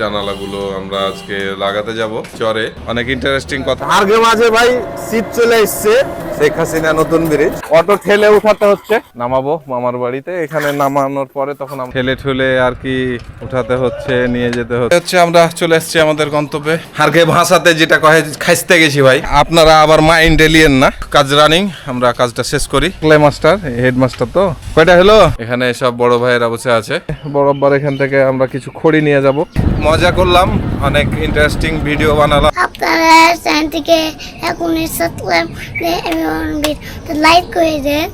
জানালাগুলো আমরা আজকে লাগাতে যাব, চরে। অনেক ইন্টারেস্টিং কথা। আগে মাঝে ভাই, শীত চলে এসছে। শেখ হাসিনা নতুন ব্রিজ। অটো ঠেলে উঠাতে হচ্ছে। নামাবো মামার বাড়িতে এখানে নামানোর পরে তখন আমরা ঠেলে ঠুলে আর কি উঠাতে হচ্ছে নিয়ে যেতে হচ্ছে। হচ্ছে আমরা চলে এসেছি আমাদের গন্তব্যে। হারকে ভাষাতে যেটা কহে খাইতে গেছি ভাই। আপনারা আবার মাইন্ড এলিয়েন না। কাজ রানিং আমরা কাজটা শেষ করি। ক্লে মাস্টার হেড মাস্টার তো। কয়টা হলো? এখানে সব বড় ভাইয়েরা বসে আছে। বরাবর এখান থেকে আমরা কিছু খড়ি নিয়ে যাব। মজা করলাম। অনেক ইন্টারেস্টিং ভিডিও বানালাম। আপনারা চ্যানেলটিকে এখনই সাবস্ক্রাইব লাইক করে দেন।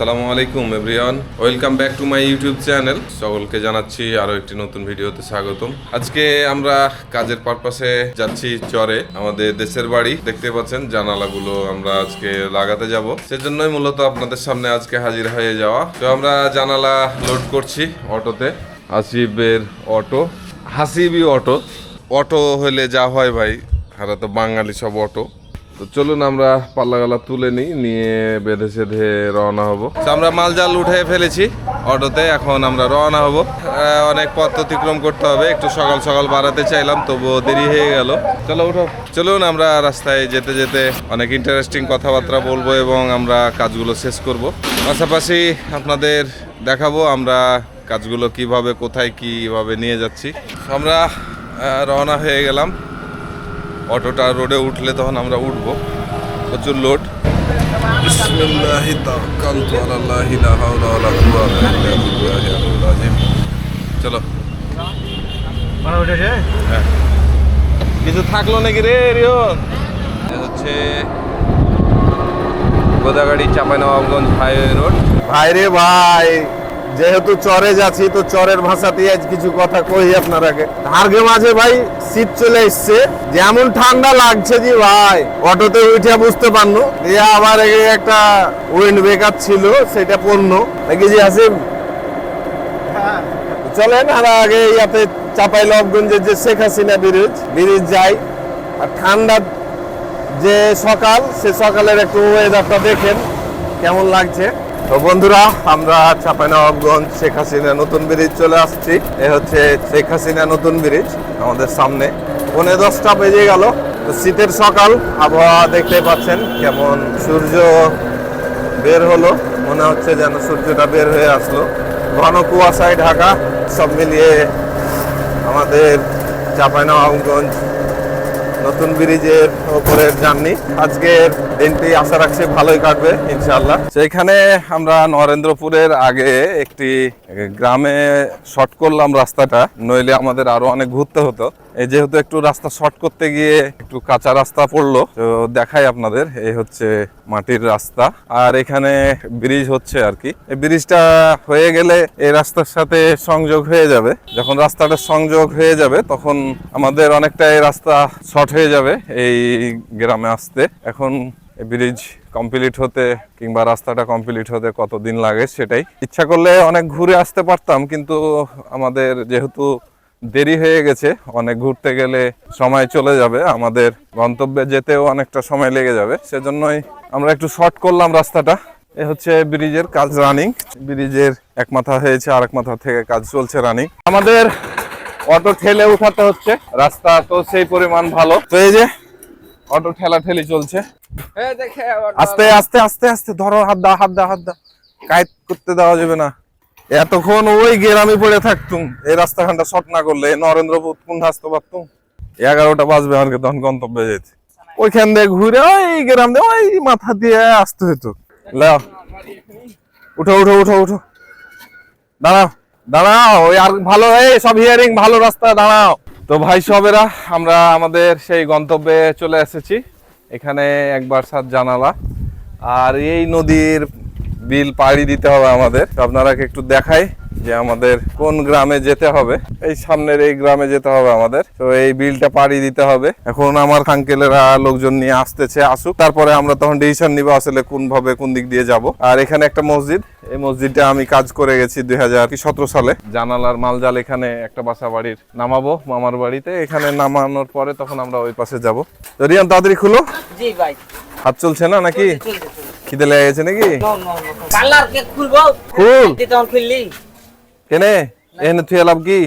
আসসালামু আলাইকুম, everyone. Welcome back to my YouTube channel. সকলকে জানাচ্ছি আরও একটি নতুন ভিডিওতে স্বাগতম। আজকে আমরা কাজের পারপাসে যাচ্ছি চরে, আমাদের দেশের বাড়ি। দেখতে পাচ্ছেন, জানালাগুলো আমরা আজকে লাগাতে যাব। সেজন্যই মূলত আপনাদের সামনে আজকে হাজির হয়ে যাওয়া। তো আমরা জানালা লোড করছি অটোতে। হাসিবের অটো। হাসিবি অটো। অটো হলে যা হয় ভাই, হারা তো বাঙালি সব অটো। তো চলুন আমরা পাল্লাগালা তুলে নিই, নিয়ে বেঁধে সেধে রওনা হব। তো আমরা মালজাল উঠে ফেলেছি অটোতে, এখন আমরা রওনা হব। অনেক পথ অতিক্রম করতে হবে, একটু সকাল সকাল বাড়াতে চাইলাম, তবুও দেরি হয়ে গেল। চলো, উঠো। চলুন, আমরা রাস্তায় যেতে যেতে অনেক ইন্টারেস্টিং কথাবার্তা বলব এবং আমরা কাজগুলো শেষ করব। পাশাপাশি আপনাদের দেখাবো আমরা কাজগুলো কীভাবে, কোথায়, কীভাবে নিয়ে যাচ্ছি। আমরা রওনা হয়ে গেলাম। অটোটা রোডে উঠলে তখন আমরা উঠবো। প্রচুর লোড। চলো। হ্যাঁ। কিছু থাকল নাকি রে রিয়ন? হচ্ছে গোদাগাড়ি চাঁপাইনবাবগঞ্জ হাইওয়ে রোড। ভাই রে ভাই। যেহেতু চরে যাচ্ছি, তো চরের ভাষাতেই আজ কিছু কথা কই আপনার আগে মাঝে ভাই শীত চলে এসছে, যেমন ঠান্ডা লাগছে জি ভাই। অটোতে উঠে বুঝতে পারনো দিয়ে আবার একটা উইন্ড ব্রেকার ছিল, সেটা পণ্য নাকি জি আসিম? চলেন, আর আগে ইয়াতে চাপাই লবগঞ্জের যে শেখ হাসিনা ব্রিজ ব্রিজ যাই। আর ঠান্ডা যে সকাল, সে সকালের একটু ওয়েদারটা দেখেন, কেমন লাগছে। তো বন্ধুরা, আমরা চাপাইনবাবগঞ্জ শেখ হাসিনা নতুন ব্রিজ চলে আসছি। এ হচ্ছে শেখ হাসিনা নতুন ব্রিজ আমাদের সামনে। পৌনে দশটা বেজে গেল। তো শীতের সকাল, আবহাওয়া দেখতে পাচ্ছেন কেমন সূর্য বের হলো। মনে হচ্ছে যেন সূর্যটা বের হয়ে আসলো। ঘন কুয়াশায় ঢাকা, সব মিলিয়ে আমাদের চাঁপাইনবাবগঞ্জ নতুন ব্রিজের ওপরের জার্নি। আজকের দিনটি আশা রাখছি ভালোই কাটবে, ইনশাআল্লাহ। সেইখানে আমরা নরেন্দ্রপুরের আগে একটি গ্রামে শর্ট করলাম রাস্তাটা, নইলে আমাদের আরও অনেক ঘুরতে হতো। যেহেতু একটু রাস্তা শর্ট করতে গিয়ে একটু কাঁচা রাস্তা পড়ল, তো দেখাই আপনাদের, এই হচ্ছে মাটির রাস্তা। আর এখানে ব্রিজ হচ্ছে আর কি। এই ব্রিজটা হয়ে গেলে এই রাস্তার সাথে সংযোগ হয়ে যাবে। যখন রাস্তাটা সংযোগ হয়ে যাবে, তখন আমাদের অনেকটা এই রাস্তা শর্ট হয়ে যাবে এই গ্রামে আসতে। এখন ব্রিজ কমপ্লিট হতে কিংবা রাস্তাটা কমপ্লিট হতে কতদিন লাগে সেটাই। ইচ্ছা করলে অনেক ঘুরে আসতে পারতাম, কিন্তু আমাদের যেহেতু দেরি হয়ে গেছে, অনেক ঘুরতে গেলে সময় চলে যাবে। আমাদের গন্তব্যে যেতেও অনেকটা সময় লেগে যাবে। সেজন্যই আমরা একটু শর্ট করলাম রাস্তাটা। এ হচ্ছে ব্রিজের কাজ রানিং ব্রিজের এক মাথা হয়েছে আর এক মাথা থেকে কাজ চলছে রানিং আমাদের অটো ঠেলে উঠাতে হচ্ছে। রাস্তা তো সেই পরিমাণ ভালো। তো এই যে অটো ঠেলা ঠেলি চলছে। আস্তে আস্তে আস্তে আস্তে ধরো হাত দা হাত দা হাত দা কাইট করতে দেওয়া যাবে না। এতক্ষণ ওই গ্রামে পড়ে থাকতুম। এই রাস্তাখানটা শর্ট না করলে নরেন্দ্রপুর কোন আসতে পারতুম এগারোটা বাজবে আমাকে তখন গন্তব্যে যেতে। ওইখান দিয়ে ঘুরে ওই গ্রাম দিয়ে ওই মাথা দিয়ে আসতে হতো। উঠো উঠো উঠো উঠো। দাঁড়াও। দাঁড়াও আর ভালো, এই সব হিয়ারিং ভালো রাস্তা, দাঁড়াও। তো ভাই সবেরা, আমরা আমাদের সেই গন্তব্যে চলে এসেছি। এখানে একবার সাত জানালা। আর এই নদীর বিল পাড়ি দিতে হবে আমাদের। আপনারা একটু দেখাই। যে আমাদের কোন গ্রামে যেতে হবে। এই সামনের এই গ্রামে যেতে হবে আমাদের। তো এই বিলটা পাড়ি দিতে হবে। এখন আমার আঙ্কেলেরা লোকজন নিয়ে আসতেছে আসুক। তারপরে আমরা তখন ডিসিশন নিব আসলে কোন ভাবে কোন দিক দিয়ে যাব। আর এখানে একটা মসজিদ। এই মসজিদটা আমি কাজ করে গেছি দুই হাজার সতেরো সালে। জানালার মালজাল এখানে একটা বাসা বাড়ির নামাবো মামার বাড়িতে। এখানে নামানোর পরে তখন আমরা ওই পাশে যাব। তো রিয়ান তাড়াতাড়ি খুলো। জি ভাই। হাত চলছে না নাকি? খিদে লেগে গেছে নাকি? খুলবো। খুল। খুললি? কেনে এখানে থুয়ে লাভ কি?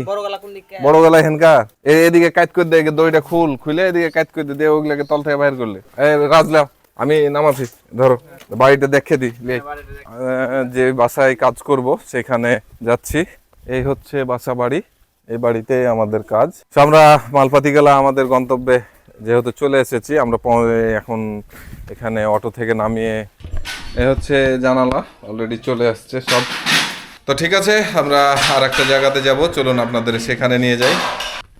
বড় গলা হেনকা? এ- এদিকে কাজ করে দে দড়িটা খুল। খুলে এদিকে কাজ করে দে দিয়ে ওগুলোকে তল থেকে বাইর করলে। এ রাজলাও আমি নামাছি ধরো। বাড়িটা দেখে দি লে। যে বাসায় কাজ করব সেখানে যাচ্ছি। এই হচ্ছে বাসা বাড়ি এই বাড়িতে আমাদের কাজ। আমরা মালপাতি গেলা আমাদের গন্তব্যে যেহেতু চলে এসেছি আমরা এখন এখানে অটো থেকে নামিয়ে এ হচ্ছে জানালা অলরেডি চলে আসছে সব। তো ঠিক আছে, আমরা আর একটা জায়গাতে যাব। চলুন আপনাদের সেখানে নিয়ে যাই।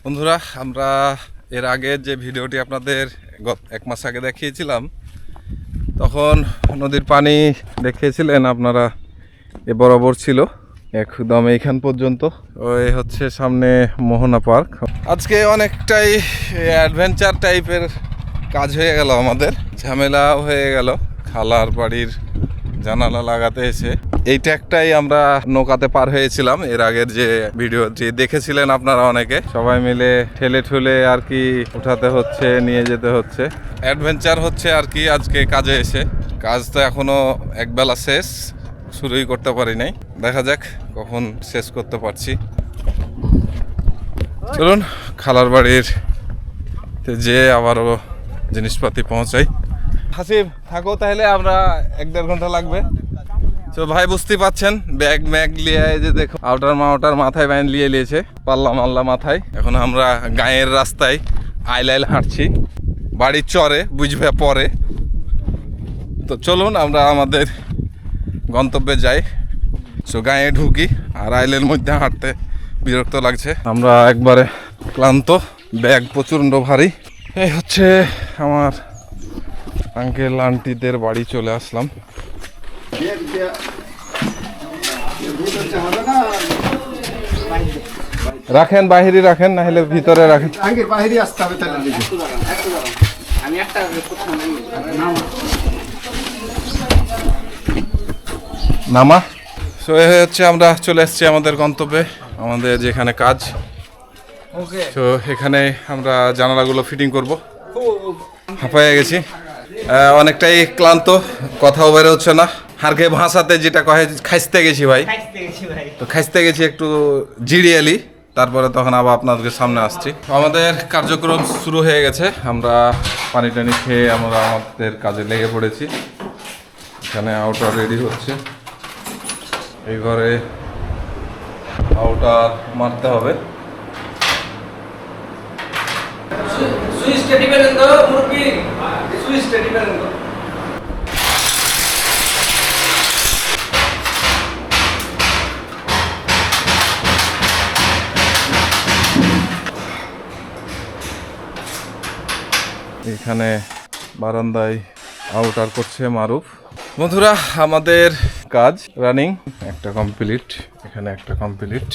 বন্ধুরা, আমরা এর আগে যে ভিডিওটি আপনাদের এক মাস আগে দেখিয়েছিলাম, তখন নদীর পানি দেখিয়েছিলেন আপনারা, এ বরাবর ছিল। একদম এইখান পর্যন্ত। ওই হচ্ছে সামনে মোহনা পার্ক। আজকে অনেকটাই অ্যাডভেঞ্চার টাইপের কাজ হয়ে গেল আমাদের। ঝামেলাও হয়ে গেল। খালার বাড়ির জানালা লাগাতে এসে এই ট্যাগটাই আমরা নৌকাতে পার হয়েছিলাম। এর আগের যে ভিডিও, যে দেখেছিলেন আপনারা অনেকে, সবাই মিলে ঠেলে ঠুলে আর কি উঠাতে হচ্ছে, নিয়ে যেতে হচ্ছে। অ্যাডভেঞ্চার হচ্ছে আর কি আজকে কাজে এসে। কাজ তো এখনও একবেলা শেষ, শুরুই করতে পারি নাই। দেখা যাক কখন শেষ করতে পারছি। চলুন, খালার বাড়ির যে আবারও জিনিসপাতি পৌঁছাই। হাসিব, থাকো তাহলে, আমরা এক দেড় ঘণ্টা লাগবে। তো ভাই বুঝতে পাচ্ছেন ব্যাগ ম্যাগ লিয়ে যে দেখো আউটার মাউটার মাথায় ব্যান লিয়ে নিয়েছে, পাল্লা, মাল্লা মাথায়। এখন আমরা গায়ের রাস্তায় আইলাইল হাঁটছি। বাড়ির চরে, বুঝবে পরে। তো চলুন আমরা আমাদের গন্তব্যে যাই। সো গায়ে ঢুকি, আর আইলের মধ্যে হাঁটতে বিরক্ত লাগছে। আমরা একবারে ক্লান্ত ব্যাগ প্রচণ্ড ভারী। এই হচ্ছে আমার আঙ্কেল আন্টিদের বাড়ি চলে আসলাম। রাখেন বাহিরে রাখেন না হলে ভিতরে রাখেন। আগে বাইরে আসতে হবে তাহলে দিকে। আমি একটা নামা। সো এ হচ্ছে আমরা চলে এসেছি আমাদের গন্তব্যে আমাদের যেখানে কাজ। তো এখানে আমরা জানালাগুলো ফিটিং করব। হাঁপায়ে গেছি। অনেকটাই ক্লান্ত কথাও বের হচ্ছে না। হারকে ভাষাতে যেটা কহে খাইতে গেছি ভাই। তো খাইতে গেছি একটু জিরিয়ালি তারপরে তখন আবার আপনাদের সামনে আসছি। আমাদের কার্যক্রম শুরু হয়ে গেছে। আমরা পানি টানি খেয়ে আমরা আমাদের কাজে লেগে পড়েছি। এখানে আউটার রেডি হচ্ছে। এই ঘরে আউটার মারতে হবে। সুইচটা দেন তো মুরব্বি। সুইচটা দেন তো। এখানে বারান্দায় আউটার করছে মারুফ। বন্ধুরা, আমাদের কাজ রানিং একটা কমপ্লিট এখানে একটা কমপ্লিট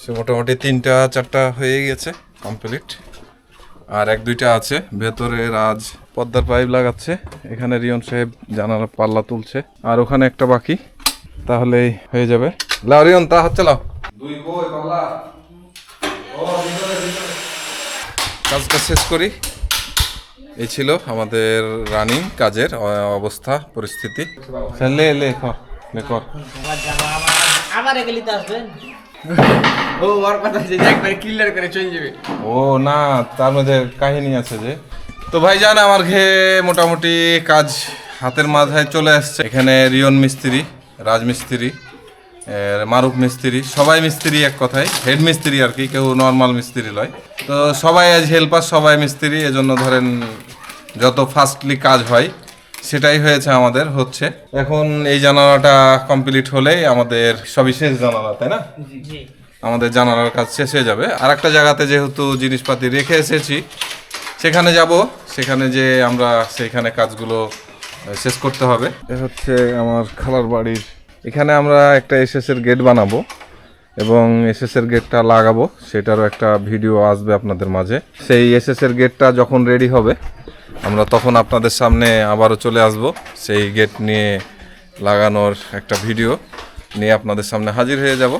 সে মোটামুটি তিনটা, চারটা হয়ে গেছে কমপ্লিট আর এক, দুইটা আছে। ভেতরে রাজ পদ্মার পাইপ লাগাচ্ছে। এখানে রিয়ন সাহেব জানালা পাল্লা তুলছে। আর ওখানে একটা বাকি। তাহলেই হয়ে যাবে। লাও রিয়ন, তা হচ্ছে লাও। কাজটা শেষ করি। এই ছিল আমাদের রানিং কাজের অবস্থা পরিস্থিতি। লে লে কর লে কর। আবার এগুলি তো আসবেন ও ওর কথা যে একবার ক্লিয়ার করে চলে যাবে। ও না তার মধ্যে কাহিনী আছে যে। তো ভাইজান আমার ঘেয়ে মোটামুটি কাজ হাতের মাথায় চলে আসছে। এখানে রিয়ন মিস্ত্রি রাজমিস্ত্রি মারুফ মিস্ত্রি সবাই মিস্ত্রি এক কথায় হেড মিস্ত্রি আর কি কেউ নর্মাল মিস্ত্রি লয়। তো সবাই আজ হেল্পার সবাই মিস্ত্রি এজন্য ধরেন যত ফাস্টলি কাজ হয় সেটাই হয়েছে আমাদের হচ্ছে। এখন এই জানালাটা কমপ্লিট হলেই আমাদের সবই শেষ জানালা তাই না? আমাদের জানালার কাজ শেষ হয়ে যাবে। আর একটা জায়গাতে যেহেতু জিনিসপাতি রেখে এসেছি সেখানে যাব সেখানে যে আমরা সেইখানে কাজগুলো শেষ করতে হবে। এ হচ্ছে আমার খালার বাড়ির এখানে আমরা একটা এসএস এর গেট বানাবো এবং এসএস এর গেটটা লাগাবো। সেটারও একটা ভিডিও আসবে আপনাদের মাঝে। সেই এসএস এর গেটটা যখন রেডি হবে আমরা তখন আপনাদের সামনে আবারও চলে আসব। সেই গেট নিয়ে লাগানোর একটা ভিডিও নিয়ে আপনাদের সামনে হাজির হয়ে যাব।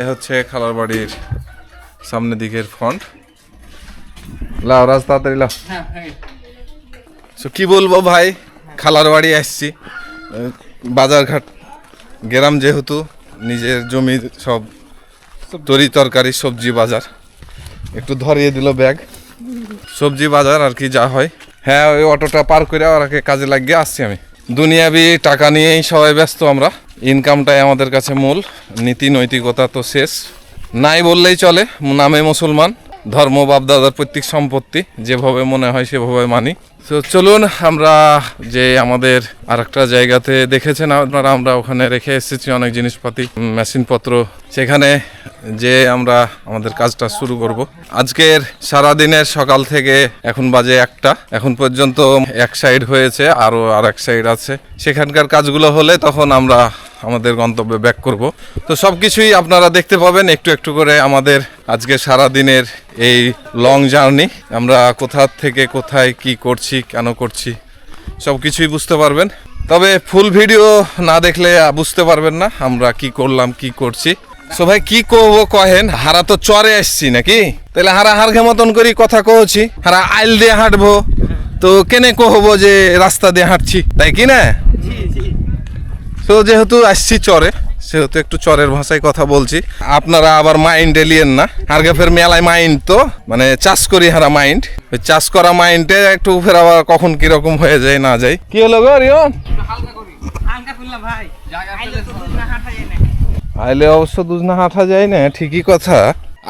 এ হচ্ছে খালার বাড়ির সামনের দিকের ফ্রন্ট লাও রাজ তাড়াতাড়ি লাও। হ্যাঁ হ্যাঁ সো কি বলব ভাই? খালার বাড়ি আসছি। বাজারঘাট। গ্রাম যেহেতু, নিজের জমি সব তরি তরকারি, সবজি বাজার। একটু ধরিয়ে দিল ব্যাগ। সবজি বাজার আর কি যা হয়। হ্যাঁ ওই অটোটা পার করে ওরাকে কাজে লাগিয়ে আসছি আমি। দুনিয়াবি টাকা নিয়েই সবাই ব্যস্ত আমরা। ইনকামটাই আমাদের কাছে মূল। নীতি, নৈতিকতা তো শেষ। নাই বললেই চলে। নামে মুসলমান। ধর্ম, বাপদাদার প্রত্যেক সম্পত্তি, যেভাবে মনে হয় সেভাবে মানি। তো চলুন আমরা যে আমাদের আর একটা জায়গাতে দেখেছেন আপনারা, আমরা ওখানে রেখে এসেছি অনেক জিনিসপাতি, মেশিনপত্র। সেখানে যে আমরা আমাদের কাজটা শুরু করব। আজকের সারা দিনের সকাল থেকে এখন বাজে একটা। এখন পর্যন্ত এক সাইড হয়েছে, আরও আর এক সাইড আছে। সেখানকার কাজগুলো হলে তখন আমরা আমাদের গন্তব্যে ব্যাক করব। তো সব কিছুই আপনারা দেখতে পাবেন একটু একটু করে আমাদের আজকে সারা দিনের এই লং জার্নি আমরা কোথা থেকে কোথায় কি করছি, কেন করছি সব কিছুই বুঝতে পারবেন। তবে ফুল ভিডিও না দেখলে বুঝতে পারবেন না আমরা কি করলাম, কি করছি। সো ভাই, কি কহবো কহেন? হারা তো চরে আসছি নাকি? তাহলে হারা হারঘে মতন করি কথা কহছি হারা আইল দিয়ে হাঁটবো। তো কেনে কহবো যে রাস্তা দিয়ে হাঁটছি? তাই কি না? তো যেহেতু আসছি চরে সেহেতু একটু চরের ভাষায় কথা বলছি। আপনারা আবার মাইন্ড এলিয়েন না। আরগে ফের মেলায় মাইন্ড তো মানে চাষ করি হারা মাইন্ড ওই চাষ করা মাইন্ডে একটু ফের আবার কখন কীরকম হয়ে যায় না যায়। কি হলো গো রিয়ন? আইলে অবশ্য দুজনা হাঁটা যায় না ঠিকই কথা।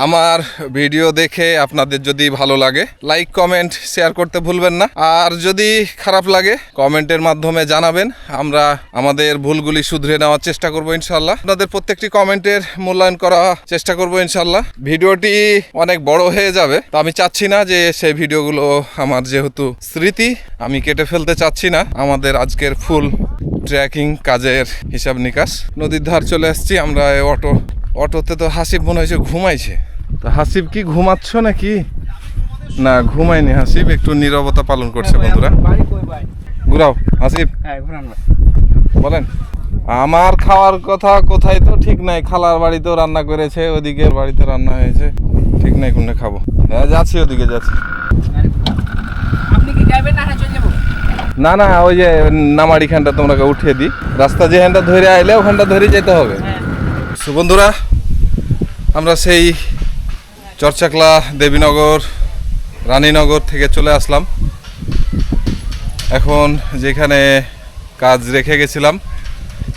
আমার ভিডিও দেখে আপনাদের যদি ভালো লাগে লাইক কমেন্ট শেয়ার করতে ভুলবেন না। আর যদি খারাপ লাগে কমেন্টের মাধ্যমে জানাবেন। আমরা আমাদের ভুলগুলি শুধরে নেওয়ার চেষ্টা করব ইনশাল্লাহ আপনাদের প্রত্যেকটি কমেন্টের মূল্যায়ন করা চেষ্টা করব ইনশাল্লাহ ভিডিওটি অনেক বড় হয়ে যাবে। তো আমি চাচ্ছি না যে সেই ভিডিওগুলো আমার যেহেতু স্মৃতি, আমি কেটে ফেলতে চাচ্ছি না। আমাদের আজকের ফুল ট্র্যাকিং কাজের হিসাব নিকাশ। নদীর ধার চলে আসছি, আমরা অটো অটোতে তো হাসিব মনে হয়েছে ঘুমাইছে। তো হাসিব কি ঘুমাচ্ছ নাকি? না ঘুমায়নি হাসিব একটু নীরবতা পালন করছে বন্ধুরা। ভাই? ঘুরাও হাসিব। হ্যাঁ বলেন আমার খাওয়ার কথা কোথায় তো ঠিক নাই খালার বাড়িতেও রান্না করেছে ওদিকে বাড়িতে রান্না হয়েছে ঠিক নাই কোনটা খাব? হ্যাঁ যাচ্ছি ওদিকে যাচ্ছি। আপনি কি যাবেন না হ্যাঁ চলে যাব? না না ওই যে নামারিখানটা তোমরা উঠিয়ে দিই। রাস্তা যেখানটা ধরে আইলে ওখানটা ধরে যেতে হবে। তো বন্ধুরা আমরা সেই চরচাকলা দেবীনগর রানীনগর থেকে চলে আসলাম। এখন যেখানে কাজ রেখে গেছিলাম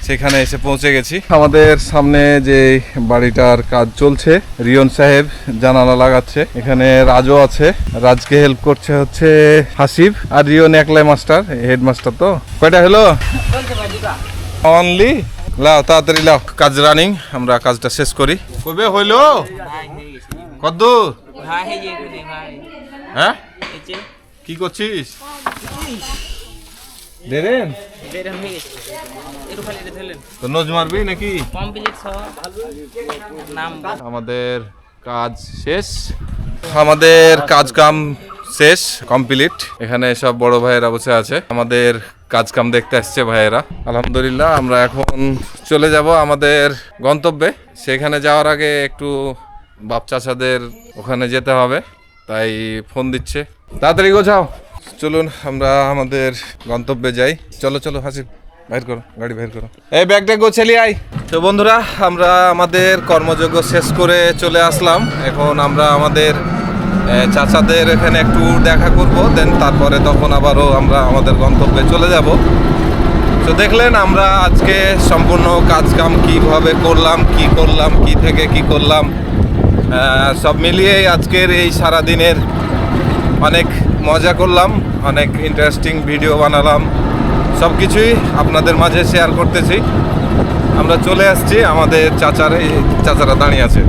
সেখানে এসে পৌঁছে গেছি। আমাদের সামনে যে বাড়িটার কাজ চলছে রিয়ন সাহেব জানালা লাগাচ্ছে। এখানে রাজও আছে রাজকে হেল্প করছে হচ্ছে হাসিব আর রিয়ন একলাই মাস্টার হেড মাস্টার তো। কয়টা হলো? অনলি লাও, তাড়াতাড়ি লাও। কাজ রানিং আমরা কাজটা শেষ করি। কবে হইল? কদ্দূর হয়ে? কি করছিস? দেরেন তো নোজ মারবি নাকি? আমাদের কাজ শেষ। আমাদের কাজ কাম শেষ কমপ্লিট এখানে সব বড় ভাইয়েরা বসে আছে। আমাদের কাজ কাম দেখতে আসছে ভাইয়েরা। আলহামদুলিল্লাহ, আমরা এখন চলে যাব আমাদের গন্তব্যে। সেখানে যাওয়ার আগে একটু বাপ চাচাদের ওখানে যেতে হবে, তাই ফোন দিচ্ছে। তাড়াতাড়ি গোছাও। চলুন, আমরা আমাদের গন্তব্যে যাই। চলো চলো হাসি বাইর করো, গাড়ি বাইর করো। এই ব্যাগটা গোছালি আই তো বন্ধুরা, আমরা আমাদের কর্মযোগ্য শেষ করে চলে আসলাম। এখন আমরা আমাদের চাচাদের এখানে একটু দেখা করব, দেন তারপরে তখন আবারও আমরা আমাদের গন্তব্যে চলে যাব। তো দেখলেন আমরা আজকে সম্পূর্ণ কাজ কাম কীভাবে করলাম, কি করলাম, কি থেকে কি করলাম সব মিলিয়ে আজকের এই সারা দিনের অনেক মজা করলাম, অনেক ইন্টারেস্টিং ভিডিও বানালাম সব কিছুই আপনাদের মাঝে শেয়ার করতেছি। আমরা চলে আসছি, আমাদের চাচার এই, চাচারা দাঁড়িয়ে আছে।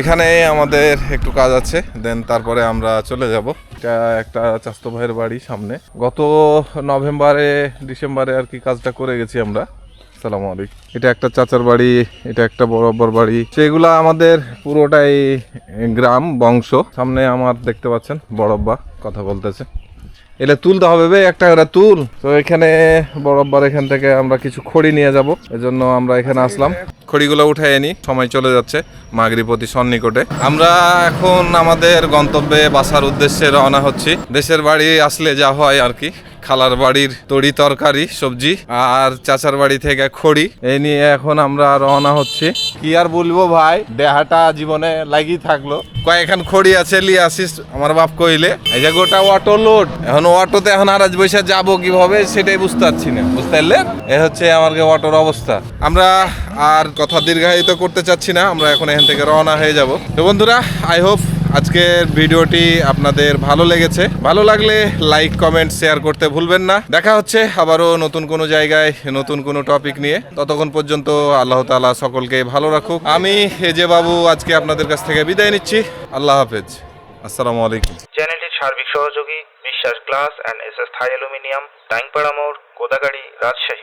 এখানে আমাদের একটু কাজ আছে দেন তারপরে আমরা চলে যাব। এটা একটা চাস্তো ভাইয়ের বাড়ি সামনে। গত নভেম্বরে, ডিসেম্বরে আর কি কাজটা করে গেছি আমরা। সালামু আলাইকুম। এটা একটা চাচার বাড়ি, এটা একটা বরাবর বাড়ি। সেগুলা আমাদের পুরোটাই গ্রাম, বংশ। সামনে আমার দেখতে পাচ্ছেন বড়ব্বা কথা বলতেছে। এলে তুলতে হবে একটা করে তুল। তো এখানে বরাবর এখান থেকে আমরা কিছু খড়ি নিয়ে যাব। এজন্য আমরা এখানে আসলাম। খড়িগুলো উঠে নি সময় চলে যাচ্ছে মাগরিপতি সন্নিকটে। আমরা এখন আমাদের গন্তব্যে বাসার উদ্দেশ্যে রওনা হচ্ছি। দেশের বাড়ি আসলে যা হয় আর কি। খালার বাড়ির তরি তরকারি সবজি আর চাচার বাড়ি থেকে খড়ি। এই নিয়ে এখন আমরা রওনা হচ্ছি। কি আর বলব ভাই দেহাটা জীবনে লাগি থাকল। কয়েকখান খড়ি আছে লিয়ে আসিস আমার বাপ কইলে। এই যে গোটা অটো লোড এখন অটোতে এখন আর আজ বৈশা যাব কীভাবে সেটাই বুঝতে পারছি না। বুঝতে পারলেন এ হচ্ছে আমার অটোর অবস্থা। আমরা আর কথা দীর্ঘায়িত করতে চাচ্ছি না আমরা এখন এখান থেকে রওনা হয়ে যাব। তো বন্ধুরা আই হোপ আজকের ভিডিওটি আপনাদের ভালো লেগেছে। ভালো লাগলে লাইক কমেন্ট শেয়ার করতে ভুলবেন না। দেখা হচ্ছে আবারও নতুন কোনো জায়গায়, নতুন কোনো টপিক নিয়ে। ততক্ষণ পর্যন্ত আল্লাহ তাআলা সকলকে ভালো রাখুক। আমি হেজে বাবু আজকে আপনাদের কাছ থেকে বিদায় নিচ্ছি। আল্লাহ হাফেজ। আসসালামু আলাইকুম। চ্যানেলটির সার্বিক সহযোগী, Biswas glass and S S Thai aluminium, Taingpara মোড়, কোদাগাড়ি, রাজশাহী।